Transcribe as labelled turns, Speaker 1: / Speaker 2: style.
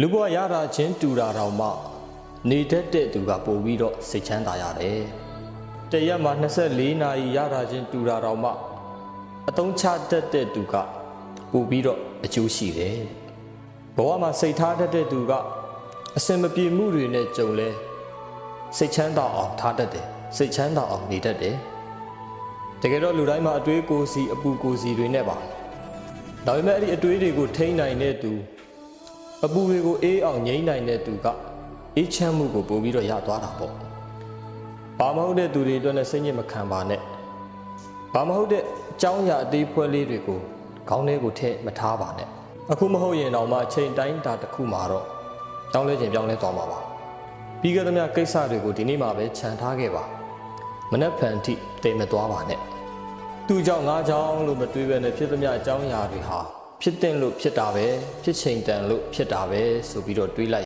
Speaker 1: လူဘဝရတာချင်းတူတာတောင်မှနေတတ်တဲ့သူကပို့ပြီးတော့စိတ်ချမ်းသာရတယ်။တရက်မှာ24နာရီရတာချင်းတူတာတောင်မှအတုံးချတတ်တဲ့သူကပို့ပြီးတော့အကျိုးရှိတယ်။ဘဝမှာစိတ်ထားတတ်တဲ့သူကအစင်မပြေမှုတွေနဲ့ကြုံလဲစိတ်ချမ်းသာအောင်ထားတတ်တယ်။စိတ်ချမ်းသာအောင်နေတတ်တယ်။တကယ်တော့လူတိုင်းမှာအတွေးကိုယ်စီအပူကိုယ်စီတွေနဲ့ပါ။ဒါပေမဲ့အဲ့ဒီအတွေးတွေကိုထိန်းနိုင်တဲ့သူ အပူတွေကိုအေးအောင်ငိမ့်နိုင်တဲ့သူကအေးချမ်းမှုကိုပို့ပြီးတော့ရသွားတာပေါ့။ဘာမဟုတ်တဲ့သူတွေအတွက်လည်းစိတ်ညစ်မခံပါနဲ့။ဘာမဟုတ်တဲ့အကြောင်းအရာအသေးဖွဲလေးတွေကိုခေါင်းထဲကိုထည့်မထားပါနဲ့။အခုမဟုတ်ရင်တော့မှအချိန်တိုင်းတာတစ်ခုမှာတော့တောင်းလဲခြင်းပြောင်းလဲသွားမှာပါ။ပြီးခဲ့သမျှကိစ္စတွေကိုဒီနေ့မှပဲခြံထားခဲ့ပါ။မနှက်ဖန်ထိတိမ်မသွားပါနဲ့။သူ့ကြောင့်ငါကြောင့်လို့မတွေးပဲနဲ့ဖြစ်သမျှအကြောင်းအရာတွေဟာ ဖြစ်တဲ့လို့ဖြစ်တာပဲဖြစ်ချိန်တန်လို့ဖြစ်တာပဲဆိုပြီးတော့တွေးလိုက်